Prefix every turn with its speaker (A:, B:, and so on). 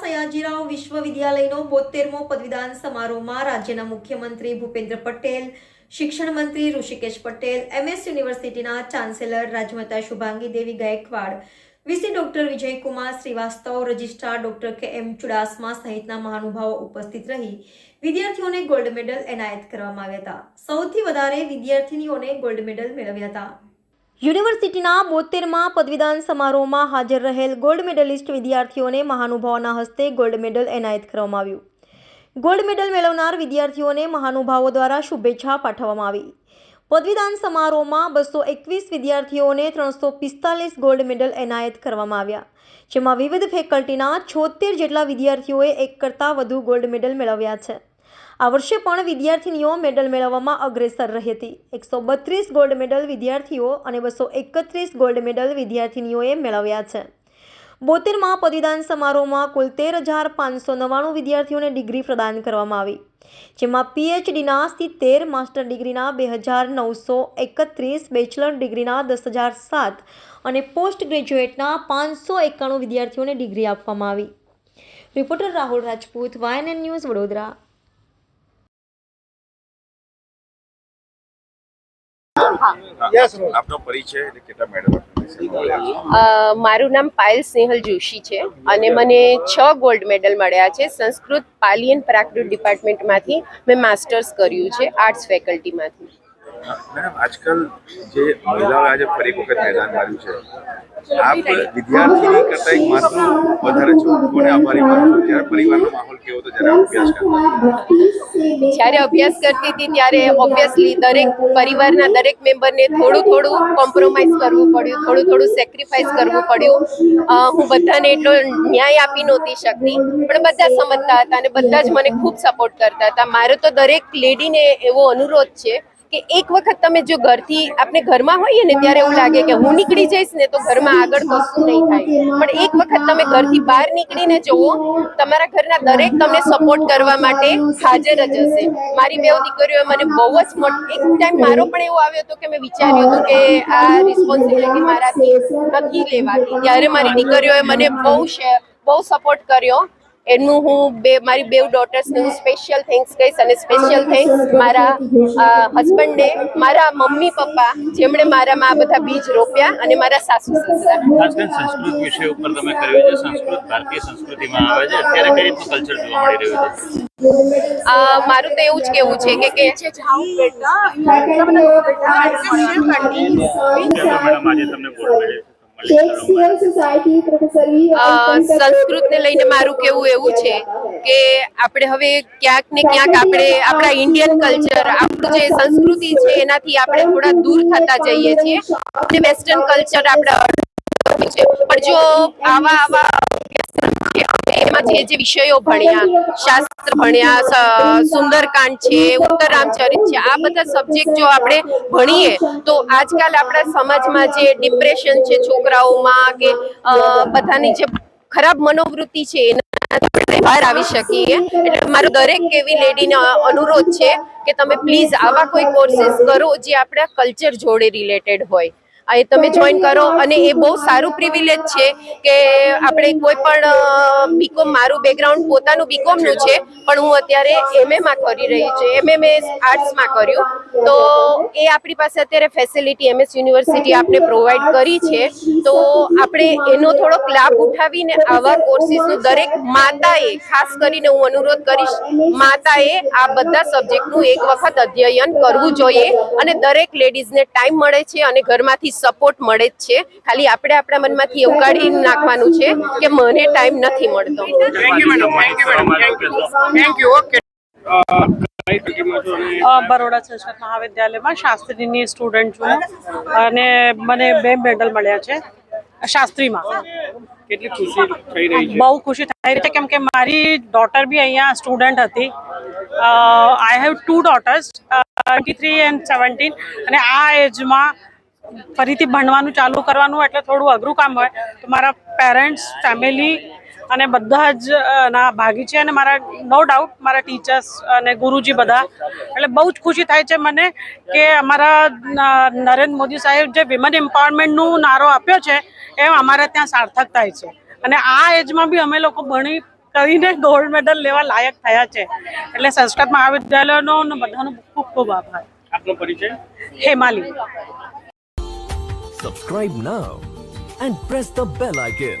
A: સયાજીરાવ વિશ્વવિદ્યાલયનો બોતેરમો પદવીદાન સમારોહમાં રાજ્યના મુખ્યમંત્રી ભૂપેન્દ્ર પટેલ, શિક્ષણ મંત્રી ઋષિકેશ પટેલ, એમએસ યુનિવર્સિટીના chancellor Rajmata Shubhangi Devi Gaekwad, VC doctor Vijaykumar Shrivastava, registrar doctor K M Chudasama સહિતના મહાનુભાવો ઉપસ્થિત રહી વિદ્યાર્થીઓને ગોલ્ડ મેડલ એનાયત કરવામાં આવ્યા હતા. સૌથી વધારે વિદ્યાર્થીનીઓને ગોલ્ડ મેડલ મેળવ્યા હતા. યુનિવર્સિટીના બોતેરમાં પદવીદાન સમારોહમાં હાજર રહેલ ગોલ્ડ મેડલિસ્ટ વિદ્યાર્થીઓને મહાનુભાવોના હસ્તે ગોલ્ડ મેડલ એનાયત કરવામાં આવ્યું. ગોલ્ડ મેડલ મેળવનાર વિદ્યાર્થીઓને મહાનુભાવો દ્વારા શુભેચ્છા પાઠવવામાં આવી. પદવીદાન સમારોહમાં બસો એકવીસ વિદ્યાર્થીઓને ત્રણસો પિસ્તાલીસ ગોલ્ડ મેડલ એનાયત કરવામાં આવ્યા, જેમાં વિવિધ ફેકલ્ટીના છોતેર જેટલા વિદ્યાર્થીઓએ એક કરતાં વધુ ગોલ્ડ મેડલ મેળવ્યા છે. આ વર્ષે પણ વિદ્યાર્થીનીઓ મેડલ મેળવવામાં અગ્રેસર રહી હતી. એકસો બત્રીસ ગોલ્ડ મેડલ વિદ્યાર્થીઓ અને બસો એકત્રીસ ગોલ્ડ મેડલ વિદ્યાર્થીનીઓએ મેળવ્યા છે. બોતેરમાં પદવીદાન સમારોહમાં કુલ તેર હજાર પાંચસો નવ્વાણું વિદ્યાર્થીઓને ડિગ્રી પ્રદાન કરવામાં આવી. જેમાં પીએચડીના સિત્તેર માસ્ટર ડિગ્રીના બે હજાર નવસો એકત્રીસ, બેચલર ડિગ્રીના દસ હજાર સાત અને પોસ્ટ ગ્રેજ્યુએટના પાંચસો એકાણું વિદ્યાર્થીઓને ડિગ્રી આપવામાં આવી. Reporter Rahul Rajput, YNN news Vadodara.
B: આપનો પરિચય અને કેટલા મેડલ
C: મારું નામ પાયલ સ્નેહલ જોશી છે અને મને છ ગોલ્ડ મેડલ મળ્યા છે. સંસ્કૃત પાલી એન્ડ પ્રાકૃત ડિપાર્ટમેન્ટમાંથી મેં માસ્ટર્સ કર્યું છે આર્ટ્સ ફેકલ્ટીમાંથી.
B: મેડમ આજકાલ જે મહિલાઓએ આજે ફરી વખત મેદાન માર્યું છે આપ વિદ્યાર્થીની કરતા એક માત્ર વધારે છો કોને આભારી માનું છું. જ્યારે પરિવારનો માહોલ કેવો હતો જ્યારે અભ્યાસ કરતા.
C: જ્યારે અભ્યાસ કરતી હતી ત્યારે ઓબ્વિયસલી દરેક પરિવારના દરેક મેમ્બરને થોડું થોડું કોમ્પ્રોમાઇઝ કરવું પડ્યું થોડું થોડું સેક્રિફાઈસ કરવું પડ્યું. હું બધાને એટલો ન્યાય આપી નહોતી શકતી પણ બધા સમજતા હતા અને બધા જ મને ખૂબ સપોર્ટ કરતા હતા. મારો તો દરેક લેડીને એવો અનુરોધ છે કે એક વખત તમે જો ઘરથી આપણે ઘરમાં હોઈએ ને ત્યારે એવું લાગે કે હું નીકળી જઈશ ને તો ઘરમાં આગળ કશું નહીં થાય. પણ એક વખત તમે ઘરથી બહાર નીકળીને જુઓ, તમારા ઘરના દરેક તમને સપોર્ટ કરવા માટે હાજર જ હશે. મારી બે દીકરીઓએ મને બહુ જ એક ટાઈમ મારો પણ એવો આવ્યો હતો કે મેં વિચાર્યું હતું કે આ રિસ્પોન્સિબિલિટી મારાથી નથી લેવાતી ત્યારે મારી દીકરીઓએ મને બહુ બહુ સપોર્ટ કર્યો. એનું હું બે મારી બે ડોટર્સને હું સ્પેશિયલ થેન્ક્સ કહીશ અને સ્પેશિયલ થેન્ક્સ મારા હસબન્ડને મારા મમ્મી પપ્પા જેમણે મારામાં આ બધા બીજ રોપ્યા અને મારા સાસુ સસરા.
D: ખાસ કરીને સંસ્કૃત વિષય ઉપર તમે કર્યું છે. સંસ્કૃત ભારતીય સંસ્કૃતિમાં આવે છે. અત્યારે કઈ રીતનું કલ્ચર જોવા મળી રહ્યું છે?
C: મારું તો એવું જ કેવું છે કે કે
D: કેમ તો મેડમ આજે તમને બોલ મળે
E: શેક્સપિયર
C: અ, સંસ્કૃતને લઈને મારું કેવું એવું છે કે આપણે હવે ક્યાંક ને ક્યાંક આપણે આપણા ઇન્ડિયન કલ્ચર આપણું જે સંસ્કૃતિ છે એનાથી આપણે થોડા દૂર થતા જઈએ છીએ. અને વેસ્ટર્ન કલ્ચર આપણે છે. પણ જો આવા આવા જે જે વિષયો ભણ્યા, શાસ્ત્ર ભણ્યા સુંદરકાંડ છે, ઉત્તરામચરિત છે, આ બધા સબ્જેક્ટ જો આપણે ભણીએ, તો આજકાલ આપણા સમાજમાં જે ડિપ્રેશન છે છોકરાઓમાં કે બધાની જે ખરાબ મનોવૃત્તિ છે આપણે બહાર આવી શકીએ. એટલે મારો દરેક એવી લેડીને અનુરોધ છે કે તમે પ્લીઝ આવા કોઈ કોર્સીસ કરો જે આપણા કલ્ચર જોડે રિલેટેડ હોય. એ તમે જોઈન કરો અને એ બહુ સારું પ્રિવિલેજ છે કે આપણે કોઈ પણ બીકોમ મારું બેકગ્રાઉન્ડ પોતાનું બીકોમનું છે પણ હું અત્યારે એમએ માં કરી રહી છું. એમએ મેં આર્ટ્સમાં કર્યું. તો એ આપણી પાસે અત્યારે ફેસિલિટી એમએસ યુનિવર્સિટી આપણે પ્રોવાઈડ કરી છે. તો આપણે એનો થોડોક લાભ ઉઠાવીને આવા કોર્સિસનું દરેક માતાએ, ખાસ કરીને હું અનુરોધ કરીશ, માતાએ આ બધા સબ્જેક્ટનું એક વખત અધ્યયન કરવું જોઈએ અને દરેક લેડીઝને ટાઈમ મળે છે અને ઘરમાંથી સપોર્ટ મળે જ છે. ખાલી આપણે આપણા મનમાંથી એવું કાઢી નાખવાનું છે કે મને ટાઈમ નથી મળતો.
D: Thank you okay
F: Baroda Sanskrit મહાવિદ્યાલયમાં શાસ્ત્રીની સ્ટુડન્ટ છું અને મને બે મેડલ મળ્યા છે શાસ્ત્રીમાં.
G: કેટલી ખુશી થઈ રહી છે?
F: બહુ ખુશી થઈ રહી છે કેમ કે મારી ડોટર બી અહીંયા સ્ટુડન્ટ હતી. I have two daughters twenty three and seventeen અને આ એજમાં ફરીથી ભણવાનું ચાલુ કરવાનું એટલે થોડું અઘરું કામ હોય. તો મારા પેરેન્ટ્સ ફેમિલી અને બધા જ ના ભાગી છે. અને મારા નો ડાઉટ મારા ટીચર્સ અને ગુરુજી બધા. એટલે બહુ જ ખુશી થાય છે મને કે અમારા નરેન્દ્ર મોદી સાહેબ જે વિમન એમ્પાવરમેન્ટનું નારો આપ્યો છે એ અમારે ત્યાં સાર્થક થાય છે. અને આ એજમાં બી અમે લોકો ભણી કરીને ગોલ્ડ મેડલ લેવા લાયક થયા છે. એટલે સંસ્કૃત મહાવિદ્યાલયનો બધાનો ખૂબ ખૂબ આભાર.
G: આપનો પરિચય?
F: Hemali.
H: Subscribe now and press the bell icon.